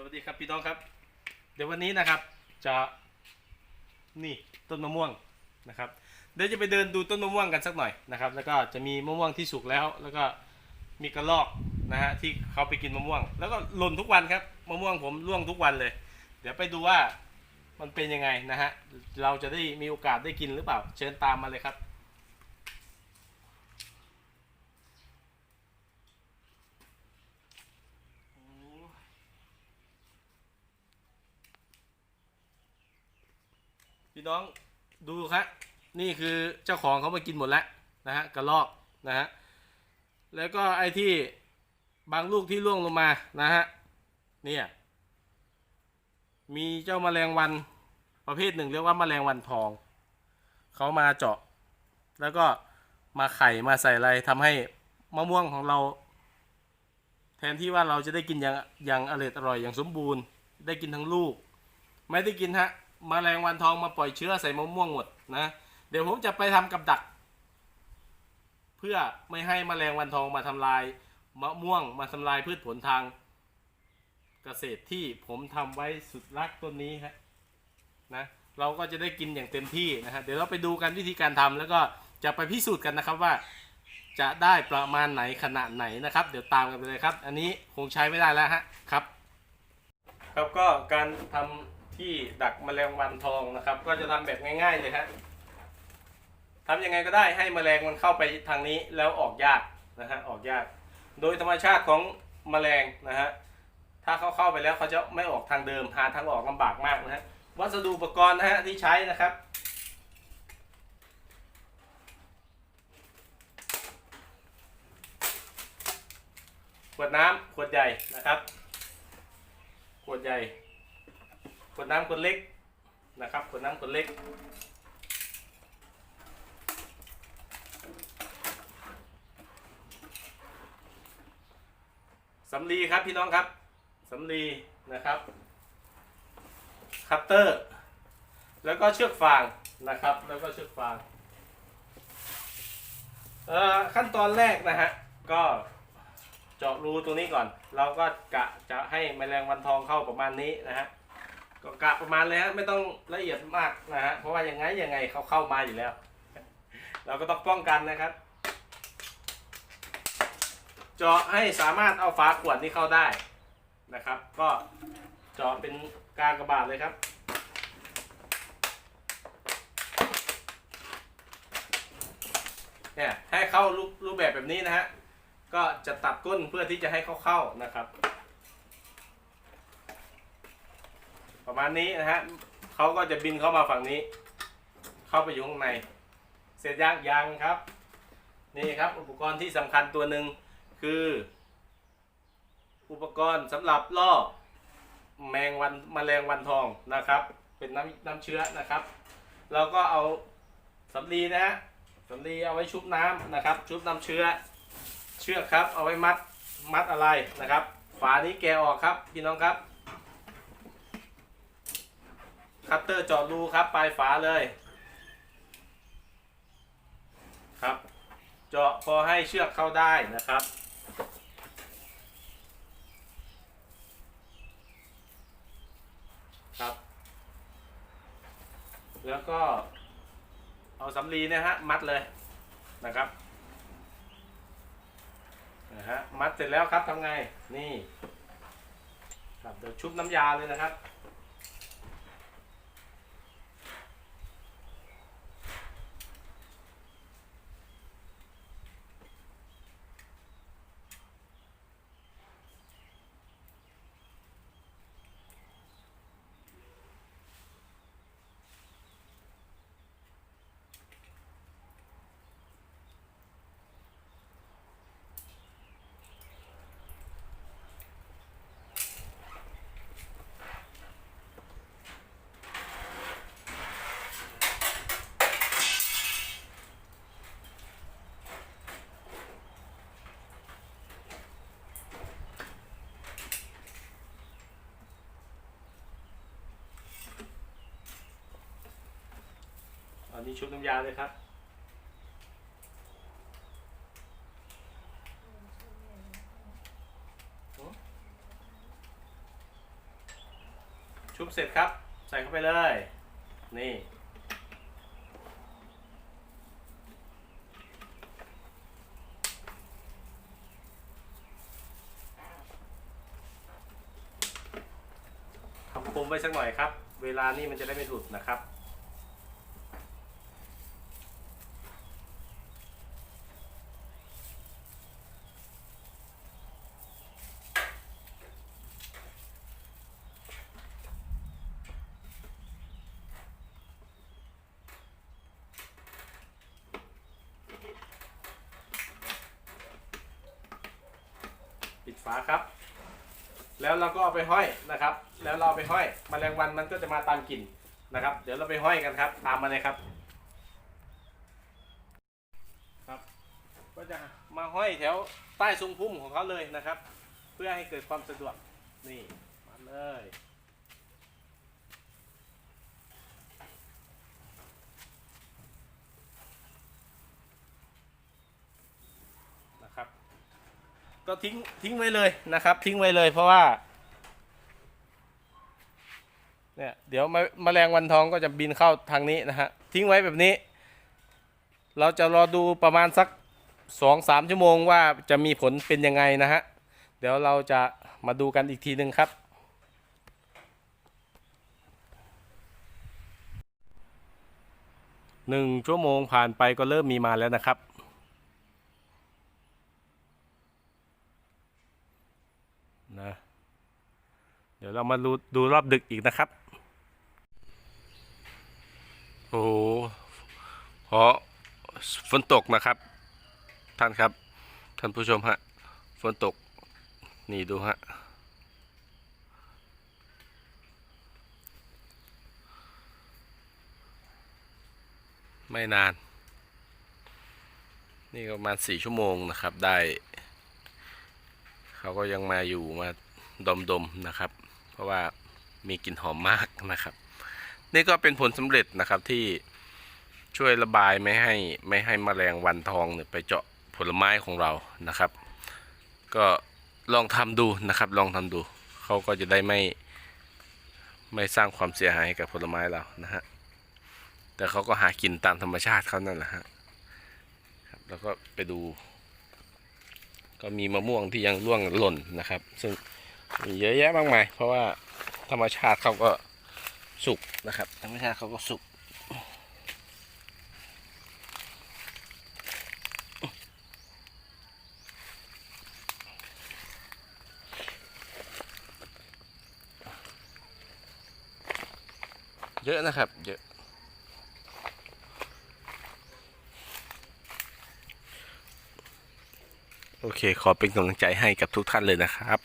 สวัสดีครับพี่น้องครับ เดี๋ยววันนี้นะครับจะนี่ต้นมะม่วงนะครับเดี๋ยวจะไปเดินดูต้นมะม่วงกันสักหน่อยนะครับ แล้วก็จะมีมะม่วงที่สุกแล้ว แล้วก็มีกระรอกนะฮะที่เขาไปกินมะม่วง แล้วก็หล่นทุกวันครับมะม่วงผมร่วงทุกวันเลย เดี๋ยวไปดูว่ามันเป็นยังไงนะฮะเราจะได้มีโอกาสได้กินหรือเปล่า เชิญตามมาเลยครับ พี่น้องดูครับนี่คือเจ้าของเขามากินหมดแล้วนะฮะกระลอกนะฮะแล้วก็ไอ้ที่บางลูกที่ร่วงลงมานะฮะเนี่ยมีเจ้าแมลงวันประเภทหนึ่งเรียกว่าแมลงวันทองเขามาเจาะ แล้วก็มาไข่มาใส่อะไรทำให้มะม่วงของเรา แทนที่ว่าเราจะได้กินอย่างอย่างอร่อยอร่อยอย่างสมบูรณ์ ได้กินทั้งลูก ไม่ได้กินฮะ มแมลงวันทองมาปล่อยเชื้อใส่มะม่วงหมดนะ เดี๋ยวผมจะไปทำกับดัก เพื่อไม่ให้มแมลงวันทองมาทำลายมะม่วงมาทำลายพืชผลทาง เกษตรที่ผมทำไว้สุดรักต้นนี้ฮะนะเราก็จะได้กินอย่างเต็มที่นะฮะเดี๋ยวเราไปดูกันวิธีการทำแล้วก็จะไปพิสูจน์กันนะครับว่า จะได้ประมาณไหนขนาดไหนนะครับ เดี๋ยวตามกันไปเลยครับ อันนี้คงใช้ไม่ได้แล้วฮะครับ ครับก็การทำ ที่ดักแมลงวันทองนะครับ ก็จะทำแบบง่าย ๆเลยฮะทำยังไงก็ได้ให้แมลงมันเข้าไปทางนี้แล้วออกยากนะฮะออกยาก โดยธรรมชาติของแมลงนะฮะถ้าเขาเข้าไปแล้วเขาจะไม่ออกทางเดิมหาทางออกลำบากมากนะฮะวัสดุอุปกรณ์นะฮะที่ใช้นะครับขวดน้ำขวดใหญ่นะครับ ขวดใหญ่ วดน้ำขวดเล็กนะครับขวดน้ำขวดเล็ก สำลีครับพี่น้องครับ สำลีนะครับคัตเตอร์ แล้วก็เชือกฟางนะครับ แล้วก็เชือกฟางขั้นตอนแรกนะฮะ ก็เจาะรูตรงนี้ก่อน เราก็กะจะให้แมลงวันทองเข้าประมาณนี้นะฮะ ก็กะประมาณเลยฮะไม่ต้องละเอียดมากนะฮะเพราะว่ายังไงยังไงเขาเข้ามาอยู่แล้ว เราก็ต้องป้องกันนะครับ เจาะให้สามารถเอาฝาขวดนี้เข้าได้นะครับ ก็เจาะเป็นกากระบาทเลยครับเนี่ยให้เข้ารูปรูปแบบแบบนี้นะฮะก็จะตัดก้นเพื่อที่จะให้เข้าเข้านะครับ ประมาณนี้นะฮะเขาก็จะบินเข้ามาฝั่งนี้ เข้าไปอยู่ข้างใน เสร็จยังยังครับ นี่ครับอุปกรณ์ที่สำคัญตัวหนึ่งคือ อุปกรณ์สำหรับล่อแมงวันแมลงวันทองนะครับ เป็นน้ำน้ำเชื้อนะครับ เราก็เอาสำลีนะฮะสำลีเอาไว้ชุบน้ำนะครับ ชุบน้ำเชื้อ เชือกครับ เอาไว้มัดมัดอะไรนะครับ ฝานี้แกะออกครับพี่น้องครับ คัตเตอร์เจาะรูครับ ปลายฝาเลย ครับ เจาะพอให้เชือกเข้าได้นะครับ ครับ แล้วก็เอาสำลีเนะฮะ มัดเลยนะครับนะฮะมัดเสร็จแล้วครับทำไงนี่ครับเดี๋ยวชุบน้ำยาเลยนะครับ นี้ชุบน้ำยาเลยครับ ชุบเสร็จครับ ใส่เข้าไปเลย นี่ทำคมไว้สักหน่อยครับ เวลานี่มันจะได้ไม่หลุดนะครับ ฝาครับ แล้วเราก็เอาไปห้อยนะครับ แล้วเราเอาไปห้อยมแมลงวันมันก็จะมาตามกลิ่นนะครับ เดี๋ยวเราไปห้อยกันครับ ตามมาเลยครับ ครับ ก็จะมาห้อยแถวใต้ทรงพุ่มของเขาเลยนะครับ เพื่อให้เกิดความสะดวกนี่มาเลย นะครับ ก็ทิ้งทิ้งไว้เลยนะครับ ทิ้งไว้เลยเพราะว่าเนี่ยเดี๋ยวมแมลงวันทองก็จะบินเข้าทางนี้นะฮะทิ้งไว้แบบนี้ เราจะรอดูประมาณสักสองสามชั่วโมงว่าจะมีผลเป็นยังไงนะฮะเดี๋ยวเราจะมาดูกันอีกทีหนึ่งครับ หนึ่งชั่วโมงผ่านไปก็เริ่มมีมาแล้วนะครับ นะ เดี๋ยวเรามาดูดูรอบดึกอีกนะครับ โอ้โหพราะฝนตกนะครับ ท่านครับ ท่านผู้ชมฮะ ฝนตก นี่ดูฮะไม่นาน นี่ก็ประมาณสี่ชั่วโมงนะครับ ได้ เขาก็ยังมาอยู่มาดมๆนะครับ เพราะว่ามีกลิ่นหอมมากนะครับ นี่ก็เป็นผลสำเร็จนะครับที่ช่วยระบายไม่ให้ไม่ให้มแมลงวันทองเนี่ยไปเจาะผลไม้ของเรานะครับ ก็ลองทำดูนะครับ ลองทำดูเขาก็จะได้ไม่ไม่สร้างความเสียหายให้กับผลไม้เรานะฮะแต่เขาก็หากินตามธรรมชาติเขานั่นแหละฮะแล้วก็ไปดู ก็มีมะม่วงที่ยังร่วงหล่นนะครับ ซึ่งมีเยอะแยะมากมาย เพราะว่าธรรมชาติเขาก็สุกนะครับ ธรรมชาติเขาก็สุกเยอะนะครับเยอะ โอเค ขอเป็นกำลังใจให้กับทุกท่านเลยนะครับ